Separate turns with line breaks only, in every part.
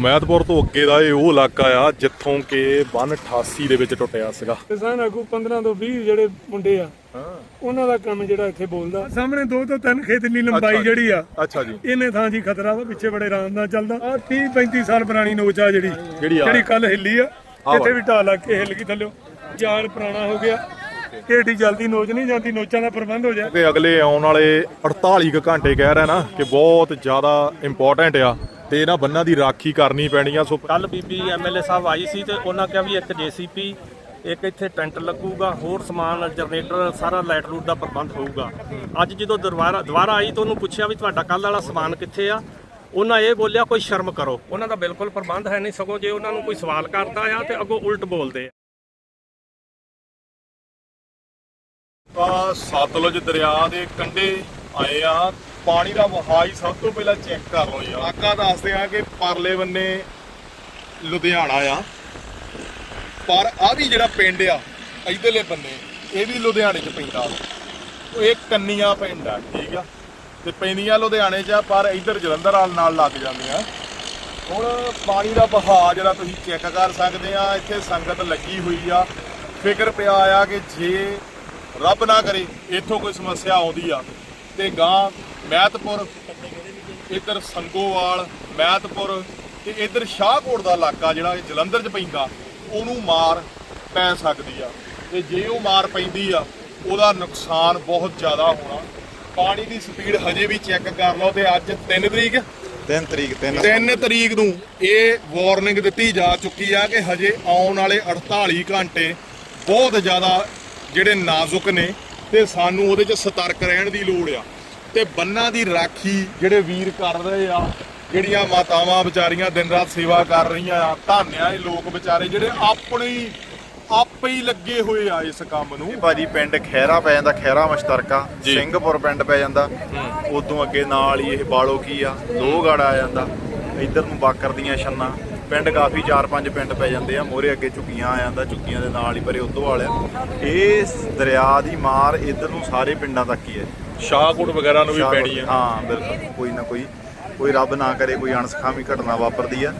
ਮਹਿਤਪੁਰ ਤੋਂ ਅੱਗੇ ਦਾ ਇਹ ਉਹ ਇਲਾਕਾ ਆ ਜਿੱਥੋਂ ਕਿ ਬੰਨ 88 ਦੇ ਵਿੱਚ ਟੁੱਟਿਆ ਸੀਗਾ।
ਕਿਸਾਨ ਆਗੂ 15 ਤੋਂ 20 ਜਿਹੜੇ ਮੁੰਡੇ ਆ
ਹਾਂ।
ਉਹਨਾਂ ਦਾ ਕੰਮ ਜਿਹੜਾ ਇੱਥੇ ਬੋਲਦਾ। ਸਾਹਮਣੇ ਦੋ ਤੋਂ ਤਿੰਨ ਖੇਤ ਦੀ ਲੰਬਾਈ। ਜਿਹੜੀ ਆ
ਅੱਛਾ ਜੀ।
ਇਹਨੇ ਥਾਂ ਜੀ ਖਤਰਾ ਵਾ ਪਿੱਛੇ ਬੜੇ ਆਰਾਮ ਨਾਲ ਚੱਲਦਾ। ਆ 30 35 ਸਾਲ ਪੁਰਾਣੀ ਨੋਚ ਆ ਜਿਹੜੀ
ਜਿਹੜੀ
ਕੱਲ ਹਿੱਲੀ ਆ ਇੱਥੇ ਵੀ। ਢਾਹ ਲੱਗ ਕੇ ਹਿੱਲ ਗਈ ਥੱਲਿਓ। ਜਾਲ ਪੁਰਾਣਾ ਹੋ ਗਿਆ। ਢੇਡੀ ਜਲਦੀ ਨੋਚ ਨਹੀਂ ਜਾਂਦੀ ਨੋਚਾਂ ਦਾ ਪ੍ਰਬੰਧ ਹੋ ਜਾਏ।
ਕਿ ਅਗਲੇ ਆਉਣ ਵਾਲੇ 48 ਕੁ ਘੰਟੇ ਕਹਿ ਰਿਹਾ ਨਾ ਕਿ ਬਹੁਤ ਜ਼ਿਆਦਾ ਇੰਪੋਰਟੈਂਟ ਆ ਤੇ ਇਹਨਾਂ ਬੰਨਾਂ ਦੀ ਰਾਖੀ ਕਰਨੀ ਪੈਣੀ ਆ। ਸੋ
ਕੱਲ ਬੀਬੀ ਐਮਐਲਏ ਸਾਹਿਬ ਆਈ ਸੀ ਤੇ ਉਹਨਾਂ ਕਿਹਾ ਵੀ ਇੱਕ ਜੀਸੀਪੀ ਇੱਕ ਇੱਥੇ ਟੈਂਟ ਲੱਗੂਗਾ ਹੋਰ ਸਮਾਨ ਜਨਰੇਟਰ ਸਾਰਾ ਲਾਈਟ ਰੂਟ ਦਾ ਪ੍ਰਬੰਧ ਹੋਊਗਾ। ਅੱਜ ਜਦੋਂ ਦੁਬਾਰਾ ਦੁਬਾਰਾ ਆਈ ਤਾਂ ਉਹਨੂੰ ਪੁੱਛਿਆ ਵੀ ਤੁਹਾਡਾ ਕੱਲ ਵਾਲਾ ਸਮਾਨ ਕਿੱਥੇ ਆ? ਉਹਨਾਂ ਇਹ ਬੋਲਿਆ ਕੋਈ ਸ਼ਰਮ ਕਰੋ। ਉਹਨਾਂ ਦਾ ਬਿਲਕੁਲ ਪ੍ਰਬੰਧ ਹੈ ਨਹੀਂ ਸਗੋਂ ਜੇ ਉਹਨਾਂ ਨੂੰ ਕੋਈ ਸਵਾਲ ਕਰਦਾ ਆ ਤੇ ਅੱਗੋਂ ਉਲਟ ਬੋਲਦੇ ਆ।
ਆਪਾਂ ਸਤਲੁਜ ਦਰਿਆ ਦੇ ਕੰਢੇ ਆਏ ਆ। ਪਾਣੀ ਦਾ ਵਹਾਅ ਹੀ ਸਭ ਤੋਂ ਪਹਿਲਾਂ ਚੈੱਕ ਕਰ ਲਓ ਯਾਰ ਆਕਾ ਦੱਸਦੇ ਆ ਕਿ ਪਰਲੇ ਬੰਨੇ ਲੁਧਿਆਣਾ ਆ। ਪਰ ਆ ਵੀ ਜਿਹੜਾ ਪਿੰਡ ਆ, ਇਧਰਲੇ ਬੰਨੇ, ਇਹ ਵੀ ਲੁਧਿਆਣੇ ਚ ਪੈਂਦਾ। ਉਹ ਇਹ ਕੰਨੀਆਂ ਪਿੰਡ ਆ, ਠੀਕ ਆ। ਤੇ ਪੈਂਦੀਆਂ ਲੁਧਿਆਣੇ ਚ ਆ, ਪਰ ਇਧਰ ਜਲੰਧਰ ਵਾਲ ਨਾਲ ਲੱਗ ਜਾਂਦੀਆਂ। ਹੁਣ ਪਾਣੀ ਦਾ ਵਹਾਅ ਜਿਹੜਾ ਤੁਸੀਂ ਚੈੱਕ ਕਰ ਸਕਦੇ ਆ, ਇੱਥੇ ਸੰਗਤ ਲੱਗੀ ਹੋਈ ਆ। ਫਿਕਰ ਪਿਆ ਆ ਕਿ ਜੇ ਰੱਬ ਨਾ ਕਰੇ ਇੱਥੋਂ ਕੋਈ ਸਮੱਸਿਆ ਆਉਂਦੀ ਆ। ਤੇ ਗਾਂ ਮਹਿਤਪੁਰ ਇੱਧਰ ਸੰਗੋਵਾਲ ਮਹਿਤਪੁਰ ਤੇ ਇੱਧਰ ਸ਼ਾਹਕੋਟ ਦਾ ਇਲਾਕਾ ਜਿਹੜਾ ਜਲੰਧਰ 'ਚ ਪੈਂਦਾ ਉਹਨੂੰ ਮਾਰ ਪੈ ਸਕਦੀ ਆ। ਤੇ ਜੇ ਉਹ ਮਾਰ ਪੈਂਦੀ ਆ ਉਹਦਾ ਨੁਕਸਾਨ ਬਹੁਤ ਜ਼ਿਆਦਾ ਹੋਣਾ। ਪਾਣੀ ਦੀ ਸਪੀਡ ਹਜੇ ਵੀ ਚੈੱਕ ਕਰ ਲਓ ਤੇ ਅੱਜ 3 ਤਰੀਕ।
3 ਤਰੀਕ 3
3 ਤਰੀਕ ਨੂੰ ਇਹ ਵਾਰਨਿੰਗ ਦਿੱਤੀ ਜਾ ਚੁੱਕੀ ਆ ਕਿ ਹਜੇ ਆਉਣ ਵਾਲੇ 48 ਘੰਟੇ ਬਹੁਤ ਜ਼ਿਆਦਾ ਜਿਹੜੇ ਨਾਜ਼ੁਕ ਨੇ ਤੇ ਸਾਨੂੰ ਉਹਦੇ 'ਚ ਸਤਰਕ ਰਹਿਣ ਦੀ ਲੋੜ ਆ। ਤੇ ਬੰਨਾਂ ਦੀ ਰਾਖੀ ਜਿਹੜੇ ਵੀਰ ਕਰ ਰਹੇ ਆ ਜਿਹੜੀਆਂ ਮਾਤਾਵਾਂ ਵਿਚਾਰੀਆਂ ਦਿਨ ਰਾਤ ਸੇਵਾ ਕਰ ਰਹੀਆਂ ਆ ਧੰਨਿਆ ਇਹ ਲੋਕ ਵਿਚਾਰੇ ਜਿਹੜੇ ਆਪਣੀ ਆਪੇ ਹੀ ਲੱਗੇ ਹੋਏ ਆ ਇਸ ਕੰਮ ਨੂੰ।
ਭਾਜੀ ਪਿੰਡ ਖੈਰਾ ਪੈ ਜਾਂਦਾ ਖੈਰਾ ਮਸ਼ਤਰਕਾ। ਸਿੰਘਪੁਰ ਪਿੰਡ ਪੈ ਜਾਂਦਾ। ਉਦੋਂ ਅੱਗੇ ਨਾਲ ਹੀ ਇਹ ਬਾਲੋ ਕੀ ਆ ਲੋਹਗੜ ਆ ਜਾਂਦਾ। ਇੱਧਰ ਨੂੰ ਬਾਕਰ ਦੀਆਂ ਛੰਨਾ। ਪਿੰਡ ਕਾਫੀ 4-5 ਪਿੰਡ ਪੈ ਜਾਂਦੇ ਆ ਮੋਰੇ ਅੱਗੇ ਝੁੱਗੀਆਂ ਆ ਜਾਂਦਾ ਝੁੱਗੀਆਂ ਦੇ ਨਾਲ ਹੀ ਪਰੇ ਉਦੋਂ ਵਾਲਿਆ ਇਸ ਦਰਿਆ ਦੀ ਮਾਰ ਇੱਧਰ ਨੂੰ ਸਾਰੇ ਪਿੰਡਾਂ ਤੱਕ ਹੀ ਹੈ।
ਸ਼ਾਹਕੋਟ ਵਗੈਰਾ ਨੂੰ ਵੀ ਪੈਣੀ ਆ
ਹਾਂ ਬਿਲਕੁਲ। ਕੋਈ ਨਾ ਕੋਈ ਕੋਈ ਰੱਬ ਨਾ ਕਰੇ ਕੋਈ ਅਣਸਖਾਵੀ ਘਟਨਾ ਵਾਪਰਦੀ ਆ।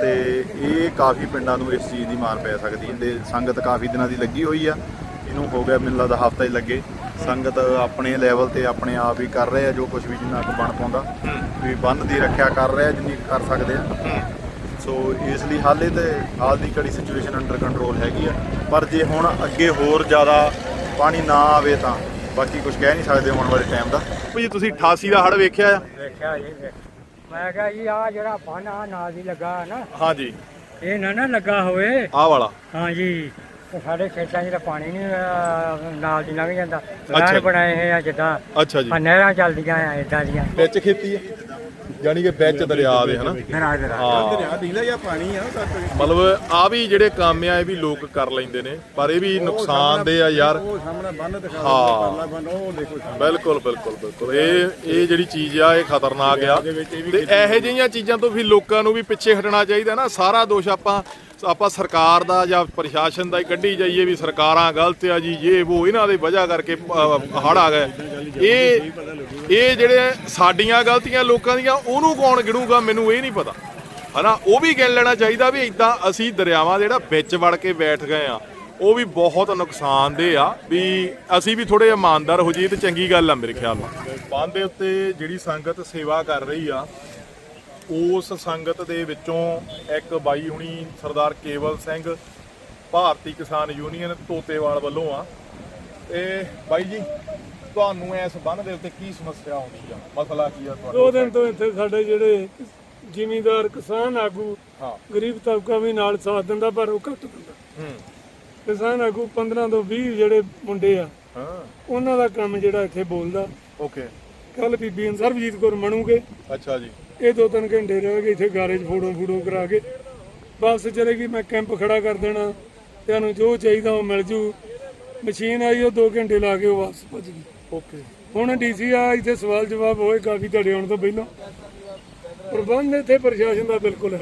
ਤੇ ਇਹ ਕਾਫੀ ਪਿੰਡਾਂ ਨੂੰ ਇਸ ਚੀਜ਼ ਦੀ ਮਾਰ ਪੈ ਸਕਦੀ ਹੈ। ਤੇ ਸੰਗਤ ਕਾਫੀ ਦਿਨਾਂ ਦੀ ਲੱਗੀ ਹੋਈ ਆ। ਇਹਨੂੰ ਹੋ ਗਿਆ ਮੈਨੂੰ ਲੱਗਦਾ ਹਫਤਾ ਹੀ ਲੱਗੇ। ਸੰਗਤ ਆਪਣੇ ਲੈਵਲ ਤੇ ਆਪਣੇ ਆਪ ਹੀ ਕਰ ਰਹੇ ਆ ਜੋ ਕੁਝ ਵੀ ਜਿੰਨਾ ਕੁ ਬਣ ਪਾਉਂਦਾ। ਵੀ ਬੰਦ ਦੀ ਰੱਖਿਆ ਕਰ ਰਹੇ ਆ ਜਿੰਨੀ ਕਰ ਸਕਦੇ ਆ। ਸੋ ਇਸ ਲਈ ਹਾਲੇ ਤੇ ਹਾਲ ਦੀ ਘੜੀ ਸਿਚੁਏਸ਼ਨ ਅੰਡਰ ਕੰਟਰੋਲ ਹੈਗੀ ਆ। ਪਰ ਜੇ ਹੁਣ ਅੱਗੇ ਹੋਰ ਜ਼ਿਆਦਾ ਪਾਣੀ ਨਾ ਆਵੇ ਤਾਂ ਬਾਕੀ ਕੁਝ ਕਹਿ ਨਹੀਂ ਸਕਦੇ ਆਉਣ ਵਾਲੇ ਟਾਈਮ ਦਾ।
ਵੀ ਤੁਸੀਂ 88 ਦਾ ਹੜ ਵੇਖਿਆ ਆ?
ਵੇਖਿਆ ਜੀ ਮੈਂ ਕਿਹਾ ਜੀ ਆ ਜਿਹੜਾ ਫਨ ਆ ਨਾਲ ਦੀ ਲੱਗਾ ਨਾ।
ਹਾਂਜੀ।
ਇਹ ਨਾ ਨਾ ਲੱਗਾ ਹੋਵੇ।
ਆਹ ਵਾਲਾ।
ਹਾਂ ਜੀ। ਤੇ ਸਾਡੇ ਖੇਤਾਂ 'ਚ ਤਾਂ ਪਾਣੀ ਨਹੀਂ ਅਹ, ਨਾਲ ਦੀ ਲੰਘ ਜਾਂਦਾ।
ਅੱਛਾ। ਜੀ।
ਬਣਾਏ ਹੋਏ ਆ ਜਿੱਦਾਂ।
ਅੱਛਾ ਜੀ।
ਆ ਨਹਿਰਾਂ ਚੱਲਦੀਆਂ ਆ ਇਦਾਂ ਦੀਆਂ।
ਵਿੱਚ ਖੇਤੀ ਹੈ ਯਾਨੀ ਕਿ ਵਿੱਚ ਦਰਿਆ ਦੇ ਹਨਾ?
ਦਰਿਆ ਢੀਲਾ ਜਾਂ ਪਾਣੀ ਆ
ਮਤਲਬ ਆ ਵੀ ਜਿਹੜੇ ਕੰਮ ਆ ਇਹ ਵੀ ਲੋਕ ਕਰ ਲੈਂਦੇ ਨੇ ਪਰ ਇਹ ਵੀ ਨੁਕਸਾਨ ਦੇ ਆ ਯਾਰ।
ਉਹ ਸਾਹਮਣੇ ਬੰਨ ਦਿਖਾ
ਹਾਂ।
ਪਰਲਾ ਬੰਨ ਉਹ ਦੇਖੋ
ਬਿਲਕੁਲ ਬਿਲਕੁਲ ਬਿਲਕੁਲ। ਇਹ ਇਹ ਜਿਹੜੀ ਚੀਜ਼ ਆ ਇਹ ਖਤਰਨਾਕ ਆ। ਤੇ ਇਹੋ ਜਿਹੀਆਂ ਚੀਜ਼ਾਂ ਤੋਂ ਵੀ ਲੋਕਾਂ ਨੂੰ ਵੀ ਪਿੱਛੇ ਹਟਣਾ ਚਾਹੀਦਾ ਨਾ। ਸਾਰਾ ਦੋਸ਼ ਆਪਾਂ ਆਪਾਂ ਸਰਕਾਰ ਦਾ ਜਾਂ ਪ੍ਰਸ਼ਾਸਨ ਦਾ ਹੀ ਕੱਢੀ ਜਾਈਏ ਵੀ ਸਰਕਾਰਾਂ ਗਲਤ ਆ ਜੀ, ਇਹ, ਉਹ, ਇਹਨਾਂ ਦੀ ਵਜ੍ਹਾ ਕਰਕੇ ਹੜ ਆ ਗਏ। ਇਹ ਇਹ ਜਿਹੜੇ ਸਾਡੀਆਂ ਗਲਤੀਆਂ ਲੋਕਾਂ ਦੀਆਂ, ਉਹਨੂੰ ਕੌਣ ਗਿਣੂਗਾ, ਮੈਨੂੰ ਇਹ ਨਹੀਂ ਪਤਾ। ਹਨਾ, ਉਹ ਵੀ ਗਿਣ ਲੈਣਾ ਚਾਹੀਦਾ ਵੀ ਇਦਾਂ ਅਸੀਂ ਦਰਿਆਵਾਂ ਜਿਹੜਾ ਵਿੱਚ ਵੜ ਕੇ ਬੈਠ ਗਏ ਆ, ਉਹ ਵੀ ਬਹੁਤ ਨੁਕਸਾਨਦੇ ਆ ਵੀ ਅਸੀਂ ਵੀ ਥੋੜੇ ਇਮਾਨਦਾਰ ਹੋ ਜਾਈਏ ਤੇ ਚੰਗੀ ਗੱਲ ਆ ਮੇਰੇ ਖਿਆਲ ਨਾਲ। ਬੰਦ ਦੇ ਉੱਤੇ ਜਿਹੜੀ ਸੰਗਤ ਸੇਵਾ ਕਰ ਰਹੀ ਆ ਉਸ ਸੰਗਤ ਦੇ ਵਿੱਚੋਂ ਇੱਕ ਬਾਈ ਹੁਣੀ ਸਰਦਾਰ ਕੇਵਲ ਸਿੰਘ ਭਾਰਤੀ ਕਿਸਾਨ ਯੂਨੀਅਨ ਤੋਤੇਵਾਲ ਵੱਲੋਂ ਆ। ਤੇ ਬਾਈ ਜੀ ਤੁਹਾਨੂੰ ਇਸ ਬੰਨ ਦੇ ਉੱਤੇ ਕੀ ਸਮੱਸਿਆ ਆਉਂਦੀ ਆ? ਮਸਲਾ ਕੀ ਆ ਤੁਹਾਡਾ
ਦੋ ਦਿਨ ਤੋਂ ਇੱਥੇ ਸਾਡੇ ਜਿਹੜੇ ਜ਼ਿਮੀਂਦਾਰ ਕਿਸਾਨ ਆਗੂ
ਹਾਂ।
ਗਰੀਬ ਤਬਕਾ ਵੀ ਨਾਲ ਸਾਥ ਦਿੰਦਾ ਪਰ ਉਹ ਘੱਟ ਦਿੰਦਾ।
ਹੂੰ।
ਕਿਸਾਨ ਆਗੂ 15 ਤੋਂ 20 ਜਿਹੜੇ ਮੁੰਡੇ ਆ
ਹਾਂ।
ਉਹਨਾਂ ਦਾ ਕੰਮ ਜਿਹੜਾ ਇੱਥੇ ਬੋਲਦਾ।
ਓਕੇ।
ਕੱਲ ਬੀਬੀ ਸਰਬਜੀਤ ਕੌਰ ਮਣੂਗੇ
ਅੱਛਾ ਜੀ।
ਇਹ ਦੋ ਤਿੰਨ ਘੰਟੇ ਰਹਿ ਗਏ ਇੱਥੇ ਗਾਰੇ 'ਚ ਫੋਟੋ ਫੋਟੋ ਕਰਾ ਕੇ। ਬੱਸ ਚਲੇਗੀ ਮੈਂ ਕੈਂਪ ਖੜਾ ਕਰ ਦੇਣਾ। ਤੁਹਾਨੂੰ ਜੋ ਚਾਹੀਦਾ ਉਹ ਮਿਲ ਜੂ। ਮਸ਼ੀਨ ਆਈ ਉਹ 2 ਘੰਟੇ ਲਾ ਕੇ ਉਹ ਵਾਪਸ ਭੱਜ ਗਈ।
ਓਕੇ
ਹੁਣ ਡੀਸੀ ਆ ਇੱਥੇ ਸਵਾਲ ਜਵਾਬ ਹੋਏ ਕਾਫੀ ਤੁਹਾਡੇ ਆਉਣ ਤੋਂ ਪਹਿਲਾਂ। ਪ੍ਰਬੰਧ ਇੱਥੇ ਪ੍ਰਸ਼ਾਸਨ ਦਾ ਬਿਲਕੁਲ ਹੈ।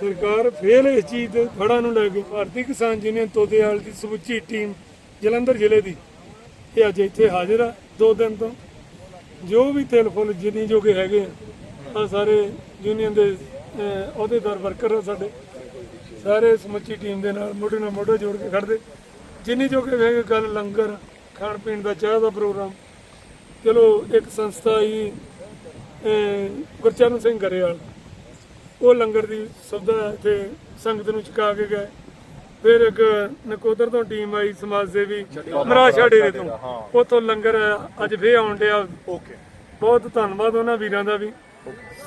ਸਰਕਾਰ ਫੇਲ ਇਸ ਚੀਜ਼ ਦੇ ਫੜਾਂ ਨੂੰ ਲੈ ਕੇ। ਭਾਰਤੀ ਕਿਸਾਨ ਯੂਨੀਅਨ ਤੋਤੇਵਾਲ ਦੀ ਸਮੁੱਚੀ ਟੀਮ ਜਲੰਧਰ ਜ਼ਿਲ੍ਹੇ ਦੀ। ਇਹ ਅੱਜ ਇੱਥੇ ਹਾਜ਼ਰ ਆ ਦੋ ਦਿਨ ਤੋਂ। ਜੋ ਵੀ ਤਿਲ ਫੁੱਲ ਜਿੰਨੀ ਜੋਗੇ ਹੈਗੇ ਆ, ਆਹ ਸਾਰੇ ਯੂਨੀਅਨ ਦੇ ਅਹੁਦੇਦਾਰ ਵਰਕਰ ਆ ਸਾਡੇ। ਸਾਰੇ ਸਮੁੱਚੀ ਟੀਮ ਦੇ ਨਾਲ ਮੋਢੇ ਨਾਲ ਮੋਢਾ ਜੋੜ ਕੇ ਖੜਦੇ ਜਿੰਨੀ ਜੋਗੇ ਹੈਗੇ ਵੇਖ ਗੱਲ ਲੰਗਰ, ਖਾਣ ਪੀਣ ਦਾ ਚਾਹ ਦਾ ਪ੍ਰੋਗਰਾਮ। ਚਲੋ, ਇੱਕ ਸੰਸਥਾ ਹੀ ਗੁਰਚਰਨ ਸਿੰਘ ਗਰੇਵਾਲ। ਉਹ ਲੰਗਰ ਦੀ ਸੁਵਿਧਾ ਇੱਥੇ ਸੰਗਤ ਨੂੰ ਚੁਕਾ ਕੇ ਗਏ। ਫਿਰ ਇੱਕ ਨਕੋਦਰ ਤੋਂ ਟੀਮ ਆਈ ਸਮਾਜ ਸੇਵੀ ਮਰਾਸ਼ਾ ਡੇਰੇ ਤੋਂ। ਉਥੋਂ ਲੰਗਰ ਅੱਜ ਫੇਰ ਆਉਣ ਡਿਆ।
ਓਕੇ।
ਬਹੁਤ ਧੰਨਵਾਦ ਉਹਨਾਂ ਵੀਰਾਂ ਦਾ ਵੀ।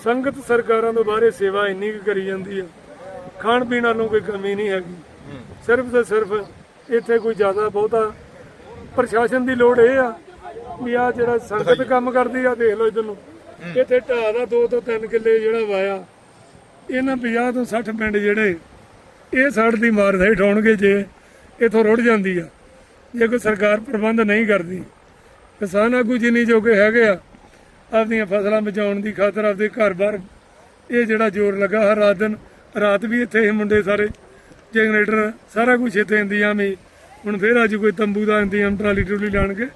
ਸੰਗਤ ਸਰਕਾਰਾਂ ਤੋਂ ਬਾਹਰੇ ਸੇਵਾ ਇੰਨੀ ਕੁ ਕਰੀ ਜਾਂਦੀ ਆ। ਖਾਣ ਪੀਣ ਨਾਲੋਂ ਕੋਈ ਕਮੀ ਨਹੀਂ ਹੈਗੀ। ਸਿਰਫ ਤੇ ਸਿਰਫ ਇੱਥੇ ਕੋਈ ਜ਼ਿਆਦਾ ਬਹੁਤਾ ਪ੍ਰਸ਼ਾਸਨ ਦੀ ਲੋੜ ਇਹ ਆ ਵੀ ਆ ਜਿਹੜਾ ਸੰਗਤ ਕੰਮ ਕਰਦੀ ਆ ਦੇਖ ਲਓ ਇਧਰ ਨੂੰ। ਇੱਥੇ ਢਾਹ ਦਾ 2 ਤੋਂ 3 ਕਿੱਲੇ ਜਿਹੜਾ ਵਾਇਆ। ਇਹਨਾਂ 50 ਤੋਂ 60 ਪਿੰਡ ਜਿਹੜੇ ਇਹ ਸੜ ਦੀ ਮਾਰ ਦੇ ਠਾਉਣਗੇ ਜੇ ਇਥੋਂ ਰੁੜ ਜਾਂਦੀ ਆ। ਜੇ ਕੋਈ ਸਰਕਾਰ ਪ੍ਰਬੰਧ ਨਹੀਂ ਕਰਦੀ, ਕਿਸਾਨ ਆਗੂ ਜਿੰਨੀ ਜੋਗੇ ਹੈਗੇ ਆ, ਆਪਦੀਆਂ ਫਸਲਾਂ ਬਚਾਉਣ ਦੀ ਖਾਤਰ ਆਪਦੇ ਘਰ-ਬਾਰ ਇਹ ਜਿਹੜਾ ਜ਼ੋਰ ਲੱਗਾ ਹਰ ਰਾਤ ਦਿਨ, ਰਾਤ ਵੀ ਇੱਥੇ ਇਹ ਮੁੰਡੇ ਸਾਰੇ, ਜਨਰੇਟਰ ਸਾਰਾ ਕੁਝ ਇੱਥੇ ਇੰਤਜ਼ਾਮ ਹੀ। ਹੁਣ ਫੇਰ ਅੱਜ ਕੋਈ ਤੰਬੂ ਦਾ ਇੰਤਜ਼ਾਮ ਟਰਾਲੀ ਟਰੂਲੀ ਲਾਣ ਕੇ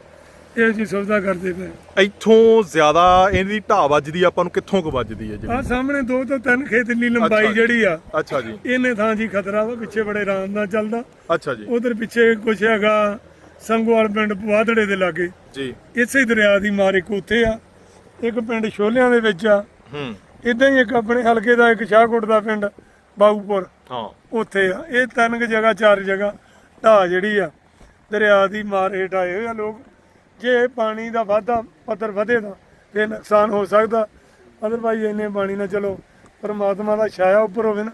ਇਹ ਜੀ ਸੁਵਿਧਾ ਕਰਦੇ ਪਏ।
ਇੱਥੋਂ ਜ਼ਿਆਦਾ ਇਹਦੀ ਢਾਹ ਵੱਜਦੀ ਆਪਾਂ ਨੂੰ ਕਿੱਥੋਂ ਕੁ ਵੱਜਦੀ ਹੈ ਜੀ?
ਆ ਸਾਹਮਣੇ ਦੋ ਤੋਂ ਤਿੰਨ ਖੇਤ
ਅੱਛਾ
ਲੰਬਾਈ
ਜੀ।
ਜਿਹੜੀ ਆ
ਅੱਛਾ ਜੀ।
ਇਹਨੇ ਥਾਂ ਜੀ ਖਤਰਾ ਵਾ ਪਿੱਛੇ ਬੜੇ ਆਰਾਮ ਨਾਲ ਚੱਲਦਾ।
ਅੱਛਾ ਜੀ।
ਉਧਰ ਪਿੱਛੇ ਕੁਛ ਹੈਗਾ ਸੰਗੋਵਾਲ ਪਿੰਡ ਪਵਾਦੜੇ ਦੇ ਲਾਗੇ।
ਜੀ।
ਇਸੇ ਹੀ ਦਰਿਆ ਦੀ ਮਾਰ ਇੱਕ ਉੱਥੇ ਆ ਇੱਕ ਪਿੰਡ ਛੋਲਿਆਂ ਦੇ ਵਿੱਚ ਆ।
ਹੂੰ।
ਇਦਾਂ ਹੀ ਇੱਕ ਆਪਣੇ ਹਲਕੇ ਦਾ ਇੱਕ ਸ਼ਾਹਕੋਟ ਦਾ ਪਿੰਡ ਬਾਊਪੁਰ।
ਹਾਂ।
ਉੱਥੇ ਆ। ਇਹ ਤਿੰਨ ਕੁ ਜਗ੍ਹਾ ਚਾਰ ਜਗ੍ਹਾ ਢਾਹ ਜਿਹੜੀ ਆ ਦਰਿਆ ਦੀ ਮਾਰ ਹੇਠ ਆਏ ਹੋਏ ਆ ਲੋਕ। ਜੇ ਪਾਣੀ ਦਾ ਵਾਧਾ ਪੱਧਰ ਵਧੇ ਤਾਂ ਫਿਰ ਨੁਕਸਾਨ ਹੋ ਸਕਦਾ। ਅਦਰਵਾਈਜ਼ ਇੰਨੇ ਪਾਣੀ ਨਾਲ ਚਲੋ ਪਰਮਾਤਮਾ ਦਾ ਛਾਇਆ ਉੱਪਰ ਹੋਵੇ ਨਾ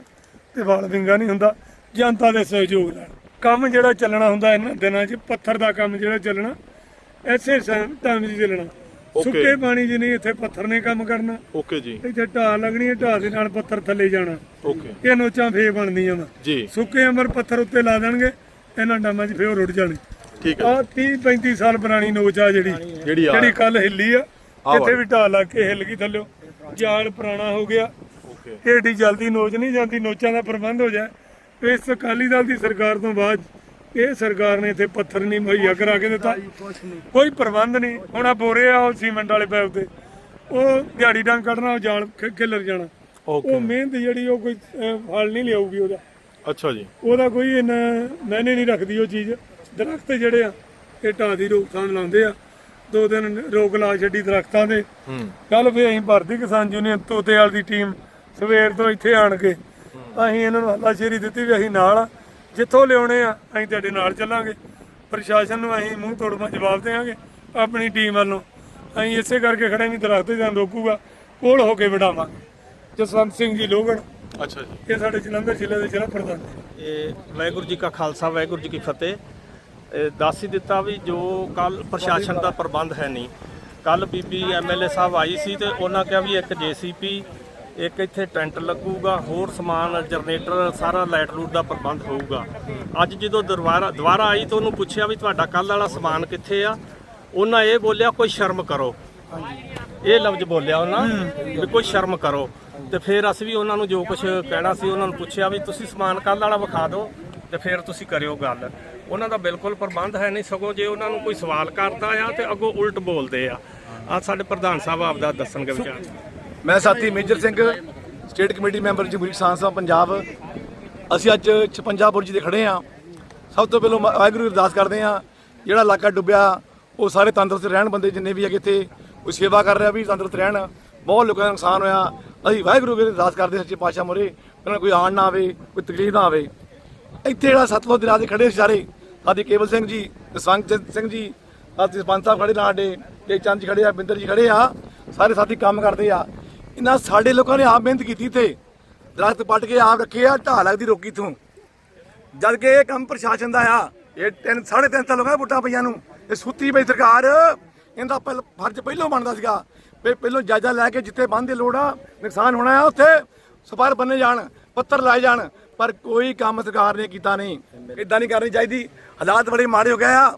ਤੇ ਵਾਲ ਵਿੰਗਾ ਨਹੀਂ ਹੁੰਦਾ ਜਨਤਾ ਦੇ ਸਹਿਯੋਗ ਨਾਲ। ਕੰਮ ਜਿਹੜਾ ਚੱਲਣਾ ਹੁੰਦਾ ਇਹਨਾਂ ਦਿਨਾਂ 'ਚ ਪੱਥਰ ਦਾ ਕੰਮ ਜਿਹੜਾ ਚੱਲਣਾ ਐਸੇ ਟਾਈਮ 'ਚ ਚੱਲਣਾ। ਸੁੱਕੇ ਪਾਣੀ 'ਚ ਨਹੀਂ ਇੱਥੇ ਪੱਥਰ ਨੇ ਕੰਮ ਕਰਨਾ।
ਓਕੇ ਜੀ।
ਇੱਥੇ ਢਾਹ ਲੱਗਣੀ ਹੈ ਢਾਹ ਦੇ ਨਾਲ ਪੱਥਰ ਥੱਲੇ ਜਾਣਾ।
ਓਕੇ।
ਇਹ ਨੋਚਾਂ ਫੇਰ ਬਣਦੀਆਂ ਵਾ।
ਜੀ।
ਸੁੱਕੇ ਅੰਬਰ ਪੱਥਰ ਉੱਤੇ ਲਾ ਦੇਣਗੇ ਇਹਨਾਂ ਡਾਮਾਂ 'ਚ ਫੇਰ ਰੁੜ ਜਾਣੇ।
ਠੀਕ ਹੈ।
ਆ 30 35 ਸਾਲ ਪੁਰਾਣੀ ਨੋਚ ਆ ਜਿਹੜੀ।
ਜਿਹੜੀ ਆ।
ਜਿਹੜੀ ਕੱਲ ਹਿੱਲੀ ਆ ਇੱਥੇ ਵੀ ਢਾਹ ਲੱਗ ਕੇ ਹਿੱਲ ਗਈ ਥੱਲੇ। ਜਾਲ ਪੁਰਾਣਾ ਹੋ ਗਿਆ।
ਓਕੇ।
ਏਡੀ ਜਲਦੀ ਨੋਚ ਨਹੀਂ ਜਾਂਦੀ ਨੋਚਾਂ ਦਾ ਪ੍ਰਬੰਧ ਹੋ ਜਾਏ। ਇਸ ਅਕਾਲੀ ਦਲ ਦੀ ਸਰਕਾਰ ਤੋਂ ਬਾਅਦ ਇਹ ਸਰਕਾਰ ਨੇ ਇੱਥੇ ਪੱਥਰ ਨਹੀਂ ਮੁਹੱਈਆ ਕਰਾ ਕੇ ਦਿੱਤਾ। ਕੋਈ ਪ੍ਰਬੰਧ ਨਹੀਂ। ਹੁਣ ਆ ਬੋਰੇ ਆ ਉਹ ਸੀਮੈਂਟ ਵਾਲੇ ਪੈਪ ਤੇ। ਉਹ ਦਿਹਾੜੀ ਡੰਗ ਕੱਢਣਾ ਉਹ ਜਾਲ ਖਿੱਲਰ ਜਾਣਾ। ਉਹ ਮਿਹਨਤ ਜਿਹੜੀ ਉਹ ਕੋਈ ਫਲ ਨਹੀਂ ਲਿਆਊਗੀ ਉਹਦਾ।
ਅੱਛਾ ਜੀ।
ਉਹਦਾ ਕੋਈ ਇੰਨਾ ਮੈਨੇ ਨਹੀਂ ਰੱਖਦੀ ਉਹ ਚੀਜ਼। ਦਰਖਤ ਜਿਹੜੇ ਆ ਇਹ ਢਾਹ ਦੀ ਰੋਕਥਾਮ ਲਾਉਂਦੇ ਆ। ਦੋ ਦਿਨ ਰੋਕ ਲਾ ਛੱਡੀ ਦਰਖਤਾਂ ਦੇ। ਕੱਲ ਫੇ ਅਸੀਂ ਭਾਰਤੀ ਕਿਸਾਨ ਯੂਨੀਅਨ ਤੋਤੇਵਾਲ ਦੀ ਟੀਮ ਸਵੇਰ ਤੋਂ ਇੱਥੇ ਆਣ ਕੇ ਅਸੀਂ ਇਹਨਾਂ ਨੂੰ ਹੱਲਾਸ਼ੇਰੀ ਦਿੱਤੀ ਵੀ ਅਸੀਂ ਨਾਲ ਆ। ਜਿੱਥੋਂ ਲਿਆਉਣੇ ਆ ਅਸੀਂ ਤੁਹਾਡੇ ਨਾਲ ਚੱਲਾਂਗੇ। ਪ੍ਰਸ਼ਾਸਨ ਨੂੰ ਅਸੀਂ ਮੂੰਹ ਤੋੜਵਾ ਜਵਾਬ ਦੇਵਾਂਗੇ ਆਪਣੀ ਟੀਮ ਵੱਲੋਂ। ਅਸੀਂ ਇਸੇ ਕਰਕੇ ਖੜੇ ਵੀ ਦਰਖਤ ਜਾਂ ਰੋਕੂਗਾ ਕੋਲ ਹੋ ਕੇ ਵਡਾਵਾਂਗੇ ਜਸਵੰਤ ਸਿੰਘ ਜੀ ਲੋਗਣ।
ਅੱਛਾ ਜੀ।
ਇਹ ਸਾਡੇ ਜਲੰਧਰ ਜ਼ਿਲ੍ਹੇ ਦੇ ਜ਼ਿਲ੍ਹਾ ਪ੍ਰਧਾਨ
ਇਹ ਵਾਹਿਗੁਰੂ ਜੀ ਕਾ ਖਾਲਸਾ ਵਾਹਿਗੁਰੂ ਜੀ ਕੀ ਫਤਿਹ। ਦੱਸ ਹੀ ਦਿੱਤਾ ਵੀ ਜੋ ਕੱਲ ਪ੍ਰਸ਼ਾਸਨ ਦਾ ਪ੍ਰਬੰਧ ਹੈ ਨਹੀਂ। ਕੱਲ ਬੀਬੀ ਐਮਐਲਏ ਸਾਹਿਬ ਆਈ ਸੀ ਤੇ ਉਹਨਾਂ ਕਿਹਾ ਵੀ ਇੱਕ ਜੀਸੀਪੀ, ਇੱਕ ਇੱਥੇ ਟੈਂਟ ਲੱਗੂਗਾ, ਹੋਰ ਸਮਾਨ, ਜਨਰੇਟਰ, ਸਾਰਾ ਲਾਈਟ ਲੂਟ ਦਾ ਪ੍ਰਬੰਧ ਹੋਊਗਾ। ਅੱਜ ਜਦੋਂ ਦਰਬਾਰਾ ਦੁਬਾਰਾ ਆਈ ਤਾਂ ਉਹਨੂੰ ਪੁੱਛਿਆ ਵੀ ਤੁਹਾਡਾ ਕੱਲ ਵਾਲਾ ਸਮਾਨ ਕਿੱਥੇ ਆ? ਉਹਨਾਂ ਇਹ ਬੋਲਿਆ, ਕੋਈ ਸ਼ਰਮ ਕਰੋ। ਇਹ ਲਫ਼ਜ਼ ਬੋਲਿਆ ਉਹਨਾਂ, ਵੀ ਕੋਈ ਸ਼ਰਮ ਕਰੋ। ਤੇ ਫਿਰ ਅਸੀਂ ਵੀ ਉਹਨਾਂ ਨੂੰ ਜੋ ਕੁਝ ਕਹਿਣਾ ਸੀ, ਉਹਨਾਂ ਨੂੰ ਪੁੱਛਿਆ ਵੀ ਤੁਸੀਂ ਸਮਾਨ ਕੱਲ ਵਾਲਾ ਵਿਖਾ ਦਿਓ। ਤੇ ਫਿਰ ਤੁਸੀਂ ਕਰਿਓ ਗੱਲ। ਉਹਨਾਂ ਦਾ ਬਿਲਕੁਲ ਪ੍ਰਬੰਧ ਹੈ ਨਹੀਂ ਸਗੋਂ ਜੇ ਉਹਨਾਂ ਨੂੰ ਕੋਈ ਸਵਾਲ ਕਰਦਾ ਆ ਤੇ ਅੱਗੋਂ ਉਲਟ ਬੋਲਦੇ ਆ। ਆ ਸਾਡੇ ਪ੍ਰਧਾਨ ਸਾਹਿਬ ਆਪਦਾ ਦੱਸਣਗੇ ਵਿਚਾਰ।
ਮੈਂ ਸਾਥੀ Major Singh, state committee member Jamhoori Kisan Sabha Punjab. ਅਸੀਂ ਅੱਜ 56 ਬੁਰਜ ਦੇ ਖੜੇ ਆ। ਸਭ ਤੋਂ ਪਹਿਲਾਂ ਵਾਹਿਗੁਰੂ ਦੀ ਅਰਦਾਸ ਕਰਦੇ ਆ, ਜਿਹੜਾ ਇਲਾਕਾ ਡੁੱਬਿਆ, ਉਹ ਸਾਰੇ ਤੰਦਰੁਸਤ ਰਹਿਣ ਬੰਦੇ ਜਿੰਨੇ ਵੀ ਹੈਗੇ ਇੱਥੇ, ਕੋਈ ਸੇਵਾ ਕਰ ਰਿਹਾ, ਵੀ ਤੰਦਰੁਸਤ ਰਹਿਣ। ਬਹੁਤ ਲੋਕਾਂ ਦਾ ਨੁਕਸਾਨ ਹੋਇਆ। ਅਸੀਂ ਵਾਹਿਗੁਰੂ ਦੀ ਅਰਦਾਸ ਕਰਦੇ ਸੱਚੇ ਪਾਤਸ਼ਾਹ ਮੋਰੇ ਉਹਨਾਂ ਨੂੰ ਕੋਈ ਆਣ ਨਾ ਆਵੇ, ਕੋਈ ਤਕਲੀਫ ਨਾ ਆਵੇ। ਇੱਥੇ ਜਿਹੜਾ ਸਤਲੁਜ ਦਰਿਆ ਦੇ ਖੜੇ ਸੀ ਸਾਰੇ ਸਾਡੀ ਕੇਵਲ ਸਿੰਘ ਜੀ ਜਸਵੰਤ ਸਿੰਘ ਜੀ, ਸਾਡੀ ਸਰਪੰਚ ਸਾਹਿਬ ਖੜੇ ਨਾਲ ਸਾਡੇ, ਤੇ ਚੰਦ ਜੀ ਖੜੇ ਆ, ਬਿੰਦਰ ਜੀ ਖੜੇ ਆ, ਸਾਰੇ ਸਾਥੀ ਕੰਮ ਕਰਦੇ ਆ। ਇਹਨਾਂ ਸਾਡੇ ਲੋਕਾਂ ਨੇ ਆਪ ਮਿਹਨਤ ਕੀਤੀ ਤੇ ਦਰਖਤ ਪੱਟ ਕੇ ਆਪ ਰੱਖੇ ਆ, ਢਾਹ ਲੱਗਦੀ ਰੋਕੀ ਤੋਂ ਜਦ ਕਿ ਇਹ ਕੰਮ ਪ੍ਰਸ਼ਾਸਨ ਦਾ ਆ, ਇਹ ਤਿੰਨ, ਸਾਢੇ ਤਿੰਨ ਸਾਲ ਹੋ ਗਏ ਬੁੱਟਾ ਪਈਆਂ ਨੂੰ, ਇਹ ਸੁੱਤੀ ਪਈ ਸਰਕਾਰ, ਇਹਦਾ ਪਹਿਲ, ਫਰਜ਼ ਪਹਿਲੋਂ ਬਣਦਾ ਸੀਗਾ ਵੀ ਪਹਿਲਾਂ ਜਾਇਜ਼ਾ ਲੈ ਕੇ ਜਿੱਥੇ ਬੰਦ ਦੀ ਲੋੜ ਆ, ਨੁਕਸਾਨ ਹੋਣਾ ਆ, ਉੱਥੇ ਸਪਾਰ ਬੰਨੇ ਜਾਣ, ਪੱਤਰ ਲਾਏ ਜਾਣ ਪਰ ਕੋਈ ਕੰਮ ਸਰਕਾਰ ਨੇ ਕੀਤਾ ਨਹੀਂ। ਇਦਾਂ ਨਹੀਂ ਕਰਨੀ ਚਾਹੀਦੀ। ਹਾਲਾਤ ਬੜੇ ਮਾੜੇ ਹੋ ਗਏ ਆ।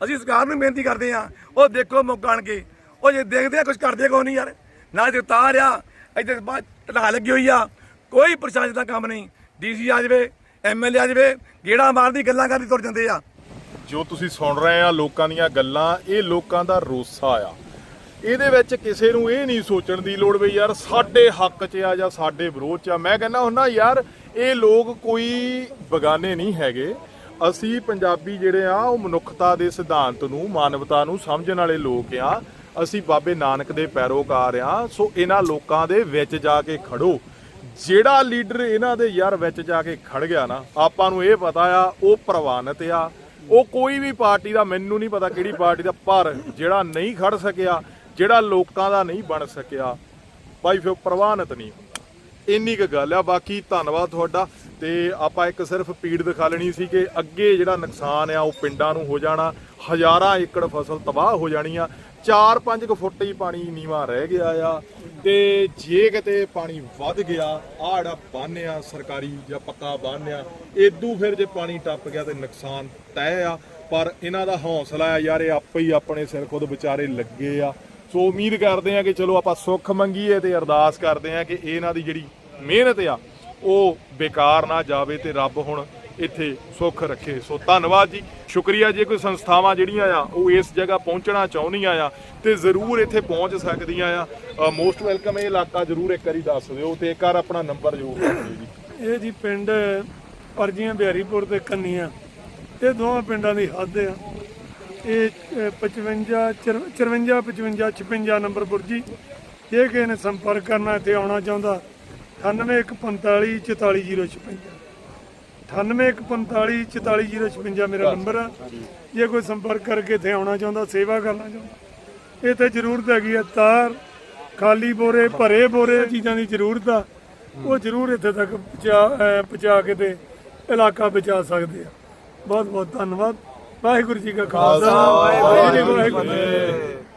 ਅਸੀਂ ਸਰਕਾਰ ਨੂੰ ਬੇਨਤੀ ਕਰਦੇ ਆ, ਉਹ ਦੇਖੋ ਮੌਕਾ ਆਣ ਕੇ। ਉਹ ਜੇ ਦੇਖਦੇ ਆ ਕੁਝ ਕਰਦੇ ਕੋ ਨਹੀਂ ਯਾਰ। ਨਾ ਤੇ ਤਾਰ ਆ ਇੱਥੇ ਢਾਹ ਲੱਗੀ ਹੋਈ ਆ। ਕੋਈ ਪ੍ਰਸ਼ਾਸਨ ਦਾ ਕੰਮ ਨਹੀਂ। ਡੀਸੀ ਆ ਜਾਵੇ ਐਮਐਲਏ ਆ ਜਾਵੇ, ਗੇੜਾ ਮਾਰਦੀ ਗੱਲਾਂ ਕਰਦੀ ਤੁਰ ਜਾਂਦੇ ਆ।
ਜੋ ਤੁਸੀਂ ਸੁਣ ਰਹੇ ਆ ਲੋਕਾਂ ਦੀਆਂ ਗੱਲਾਂ, ਇਹ ਲੋਕਾਂ ਦਾ ਰੋਸਾ ਆ। ਇਹਦੇ ਵਿੱਚ ਕਿਸੇ ਨੂੰ ਇਹ ਨਹੀਂ ਸੋਚਣ ਦੀ ਲੋੜ ਵੀ ਯਾਰ ਸਾਡੇ ਹੱਕ 'ਚ ਆ ਜਾਂ ਸਾਡੇ ਵਿਰੋਧ 'ਚ ਆ। ਮੈਂ ਕਹਿੰਦਾ ਹੁੰਦਾ ਯਾਰ ਇਹ ਲੋਕ ਕੋਈ ਬਗਾਨੇ ਨਹੀਂ ਹੈਗੇ। ਅਸੀਂ ਪੰਜਾਬੀ ਜਿਹੜੇ ਆ, ਉਹ ਮਨੁੱਖਤਾ ਦੇ ਸਿਧਾਂਤ ਨੂੰ, ਮਾਨਵਤਾ ਨੂੰ ਸਮਝਣ ਵਾਲੇ ਲੋਕ ਆ। ਅਸੀਂ ਬਾਬੇ ਨਾਨਕ ਦੇ ਪੈਰੋਕਾਰ ਆ। ਸੋ ਇਹਨਾਂ ਲੋਕਾਂ ਦੇ ਵਿੱਚ ਜਾ ਕੇ ਖੜੋ। ਜਿਹੜਾ ਲੀਡਰ ਇਹਨਾਂ ਦੇ ਯਾਰ ਵਿੱਚ ਜਾ ਕੇ ਖੜ ਗਿਆ ਨਾ, ਆਪਾਂ ਨੂੰ ਇਹ ਪਤਾ ਆ, ਉਹ ਪ੍ਰਵਾਨਿਤ ਆ। ਉਹ ਕੋਈ ਵੀ ਪਾਰਟੀ ਦਾ, ਮੈਨੂੰ ਨਹੀਂ ਪਤਾ ਕਿਹੜੀ ਪਾਰਟੀ ਦਾ, ਪਰ ਜਿਹੜਾ ਨਹੀਂ ਖੜ ਸਕਿਆ, ਜਿਹੜਾ ਲੋਕਾਂ ਦਾ ਨਹੀਂ ਬਣ ਸਕਿਆ, ਭਾਈ ਫਿਰ ਉਹ ਪ੍ਰਵਾਨਿਤ ਨਹੀਂ ਇੰਨੀ ਕੁ ਗੱਲ ਆ। ਬਾਕੀ ਧੰਨਵਾਦ ਤੁਹਾਡਾ। ਤੇ ਆਪਾਂ ਇੱਕ ਸਿਰਫ ਪੀੜ ਦਿਖਾ ਲੈਣੀ ਸੀ ਕਿ ਅੱਗੇ ਜਿਹੜਾ ਨੁਕਸਾਨ ਆ, ਉਹ ਪਿੰਡਾਂ ਨੂੰ ਹੋ ਜਾਣਾ। ਹਜ਼ਾਰਾਂ ਏਕੜ ਫਸਲ ਤਬਾਹ ਹੋ ਜਾਣੀ ਆ। 4-5 ਕੁ ਫੁੱਟ ਹੀ ਪਾਣੀ ਨੀਵਾ ਰਹਿ ਗਿਆ ਆ। ਤੇ ਜੇ ਕਿਤੇ ਪਾਣੀ ਵੱਧ ਗਿਆ ਆ ਜਿਹੜਾ ਬੰਨ ਸਰਕਾਰੀ ਜਾਂ ਪੱਕਾ ਬੰਨ ਆ ਇਦੋਂ ਫਿਰ ਜੇ ਪਾਣੀ ਟੱਪ ਗਿਆ ਤੇ ਨੁਕਸਾਨ ਤੈਅ ਆ। ਪਰ ਇਹਨਾਂ ਦਾ ਹੌਸਲਾ ਆ, ਯਾਰ ਇਹ ਆਪੇ ਹੀ ਆਪਣੇ ਸਿਰ ਖੁਦ ਵਿਚਾਰੇ ਲੱਗੇ ਆ। ਸੋ ਉਮੀਦ ਕਰਦੇ ਆ ਕਿ ਚਲੋ ਆਪਾਂ ਸੁੱਖ ਮੰਗੀਏ ਤੇ ਅਰਦਾਸ ਕਰਦੇ ਆ ਕਿ ਇਹਨਾਂ ਦੀ ਜਿਹੜੀ ਮਿਹਨਤ ਆ ਉਹ ਬੇਕਾਰ ਨਾ ਜਾਵੇ ਤੇ ਰੱਬ ਹੁਣ ਇੱਥੇ ਸੁੱਖ ਰੱਖੇ। ਸੋ ਧੰਨਵਾਦ ਜੀ। ਸ਼ੁਕਰੀਆ ਜੇ ਕੋਈ ਸੰਸਥਾਵਾਂ ਜਿਹੜੀਆਂ ਆ ਉਹ ਇਸ ਜਗ੍ਹਾ ਪਹੁੰਚਣਾ ਚਾਹੁੰਦੀਆਂ ਆ ਤੇ ਜ਼ਰੂਰ ਇੱਥੇ ਪਹੁੰਚ ਸਕਦੀਆਂ ਆ। ਮੋਸਟ ਵੈਲਕਮ ਇਹ ਇਲਾਕਾ ਜ਼ਰੂਰ ਇੱਕ ਵਾਰੀ ਦੱਸ ਦਿਓ ਤੇ ਇੱਕ ਵਾਰ ਆਪਣਾ ਨੰਬਰ ਜ਼ਰੂਰ ਦਿਓ ਜੀ।
ਇਹ ਜੀ ਪਿੰਡ ਪਰਜੀਆਂ ਬਿਹਾਰੀਪੁਰ ਤੇ ਕੰਨੀਆਂ। ਇਹ ਦੋਵਾਂ ਪਿੰਡਾਂ ਦੀ ਹੱਦ ਆ। ਇਹ ਅਹ, 55 54 55 56 ਨੰਬਰ ਬੁਰਜੀ। ਜੇ ਕਿਸੇ ਨੇ ਸੰਪਰਕ ਕਰਨਾ ਇੱਥੇ ਆਉਣਾ ਚਾਹੁੰਦਾ 9815 44056 9815 44056 ਮੇਰਾ ਨੰਬਰ ਆ ਜੇ ਕੋਈ ਸੰਪਰਕ ਕਰਕੇ ਇੱਥੇ ਆਉਣਾ ਚਾਹੁੰਦਾ ਸੇਵਾ ਕਰਨਾ ਚਾਹੁੰਦਾ ਇੱਥੇ ਜ਼ਰੂਰਤ ਹੈਗੀ ਆ ਤਾਰ ਖਾਲੀ ਬੋਰੇ ਭਰੇ ਬੋਰੇ ਚੀਜ਼ਾਂ ਦੀ ਜ਼ਰੂਰਤ ਆ ਉਹ ਜ਼ਰੂਰ ਇੱਥੇ ਤੱਕ ਪਹੁੰਚਾ ਪਹੁੰਚਾ ਕੇ ਤੇ ਇਲਾਕਾ ਬਚਾ ਸਕਦੇ ਆ ਬਹੁਤ ਬਹੁਤ ਧੰਨਵਾਦ ਵਾਹਿਗੁਰੂ ਜੀ ਕਾ ਖਾਲਸਾ ਵਾਹਿਗੁਰੂ ਜੀ ਕੀ ਫਤਿਹ